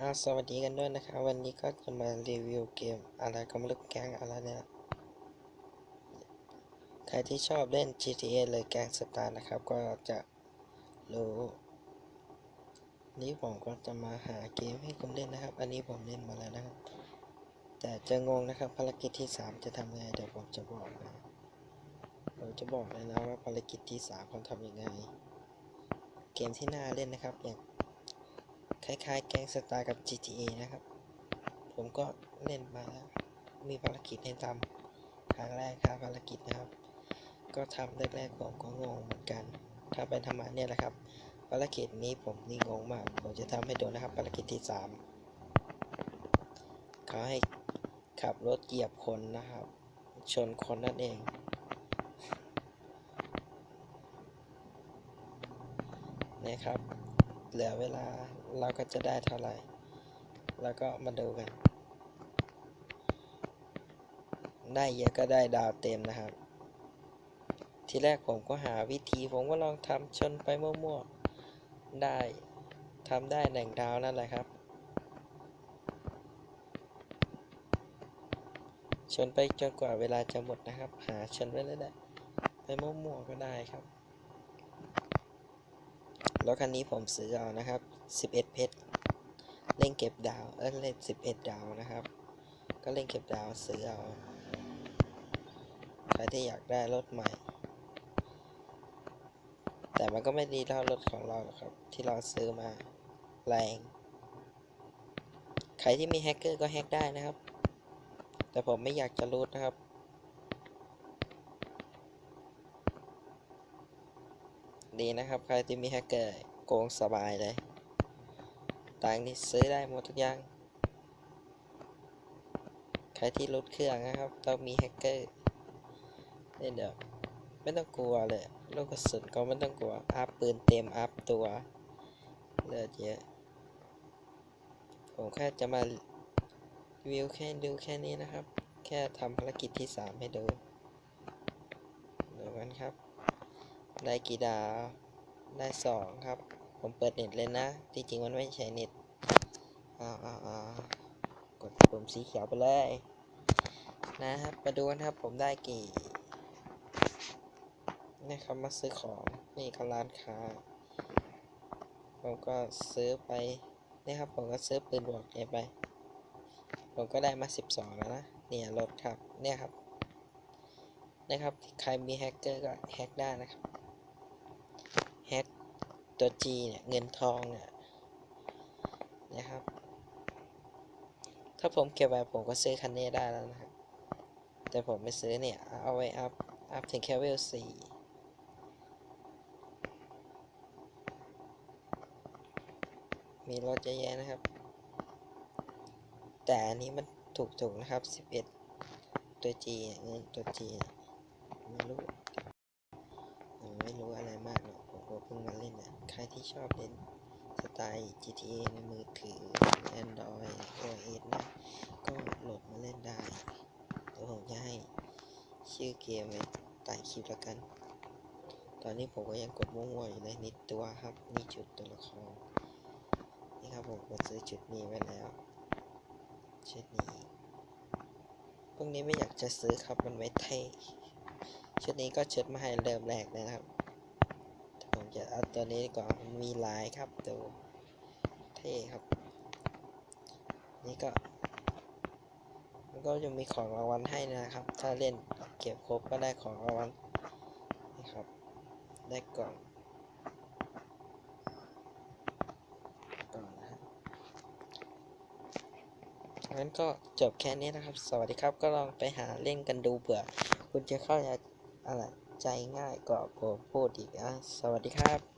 อาสวัสดีกันด้วยนะครับ วันนี้ก็จะมารีวิวเกมอะไรก็ไม่รู้แก๊งอะไรเนี่ยใครที่ชอบเล่น GTA เลยแก๊งสตาร์นะครับ ก็จะรู้ นี้ผมก็จะมาหาเกมให้คุณเล่นนะครับ อันนี้ผมเล่นมาแล้วนะครับ แต่จะงงนะครับภารกิจที่ 3 จะทำยังไงเดี๋ยวผมจะบอกนะผมจะบอกเลยนะว่าภารกิจที่3เขาทำยังไง เกมที่น่าเล่นนะครับอย่าง คล้ายๆ แก๊งสตาร์กับ GTA นะครับ ผมก็เล่นมาแล้ว มีภารกิจให้ทำครั้งแรกครับภารกิจนะครับ ก็ทำแรกๆผมก็งงเหมือนกันถ้าเป็นธรรมะเนี่ยแหละครับ ภารกิจนี้ผมนี่งงมาก ผมจะทำให้ดูนะครับ ภารกิจที่ 3เขาให้ขับรถเหยียบคนนะครับ ชนคนนั่นเองนะครับ เหลือเวลาเราก็จะได้เท่าไหร่ แล้วก็มาดูกัน ได้เยอะก็ได้ดาวเต็มนะครับ ทีแรกผมก็หาวิธีผมก็ลองทำชนไปมั่วๆ ได้ทำได้หนึ่งดาวนั่นแหละครับ ชนไปจนกว่าเวลาจะหมดนะครับ หาชนไปเรื่อยๆไปมั่วๆก็ได้ครับ รถคันนี้ผมซื้อเอานะครับ 11 เพชร เล่นเก็บดาว เออเล่น 11 ดาวนะครับ ก็เล่นเก็บดาวซื้อเอา ใครที่อยากได้รถใหม่ แต่มันก็ไม่ดีเท่ารถของเราหรอกครับ ที่เราซื้อมา แรง ใครที่มีแฮกเกอร์ก็แฮกได้นะครับ แต่ผมไม่อยากจะรูดนะครับ ดีนะครับ ใครที่มีแฮกเกอร์โกงสบายเลยตังนี่ซื้อได้หมดทุกอย่าง ใครที่ลดเครื่องนะครับ ต้องมีแฮกเกอร์นี่เดี๋ยวไม่ต้องกลัวเลยลูกกระสุนก็ไม่ต้องกลัว อัพปืนเต็มอัพตัวเลือดเยอะ ผมแค่จะมารีวิวแค่ดูแค่นี้นะครับ แค่ทำภารกิจที่ 3 ให้ดูดูกันครับ ได้กี่ดาว ได้สองครับ ผมเปิดเน็ตเลยนะที่จริงมันไม่ใช่เน็ตอ้าวอ้าวอ้าวกดปุ่มสีเขียวไปเลย นะครับ มาดูกันครับ ผมได้กี่นี่ครับมาซื้อของ นี่ก็ร้านค้า ผมก็ซื้อไปนี่ครับ ผมก็ซื้อปืนบวกเนี่ยไป ผมก็ได้มา 12 แล้วนะ เนี่ยรถครับ เนี่ยครับนะครับ ใครมีแฮกเกอร์ก็แฮกได้นะครับ ตัว G เนี่ยเงินทองเนี่ยนะครับ ถ้าผมเก็บไว้ผมก็ซื้อคันนี้ได้แล้วนะครับ แต่ผมไม่ซื้อเนี่ย เอาไว้อัพ อัพถึงแค่เวลสี่มีรถเยอะแยะนะครับ แต่อันนี้มันถูกๆนะครับ 11 ตัว G เนี่ยเงินตัว G เนี่ยไม่รู้ ผมไม่รู้อะไรมากหรอกผมก็เพิ่งมาเล่นนะใครที่ชอบเล่นสไตล์ GTA ในมือถือ Android OS นะก็โหลดมาเล่นได้เดี๋ยวผมจะให้ชื่อเกมไว้ใต้คลิปแล้วกัน ตอนนี้ผมก็ยังกดมั่วๆอยู่เลยนิดตัวครับ นี่จุดตัวละคร นี่ครับผมกดซื้อจุดนี้ไว้แล้วชุดนี้พวกนี้ไม่อยากจะซื้อครับมันไม่เท่ชุดนี้ก็ชุดมาให้เริ่มแรกนะครับ จะเอาตัวนี้ก่อนมันมีลายครับดูเท่ครับ นี่ก็มันก็จะมีของรางวัลให้นะครับ ถ้าเล่นเก็บครบก็ได้ของรางวัลนี่ครับ ได้กล่องกล่องนะฮะงั้นก็จบแค่นี้นะครับ สวัสดีครับก็ลองไปหาเล่นกันดูเผื่อ คุณจะเข้าใจอะไร ใจง่ายกว่าผมพูดอีกอะสวัสดีครับ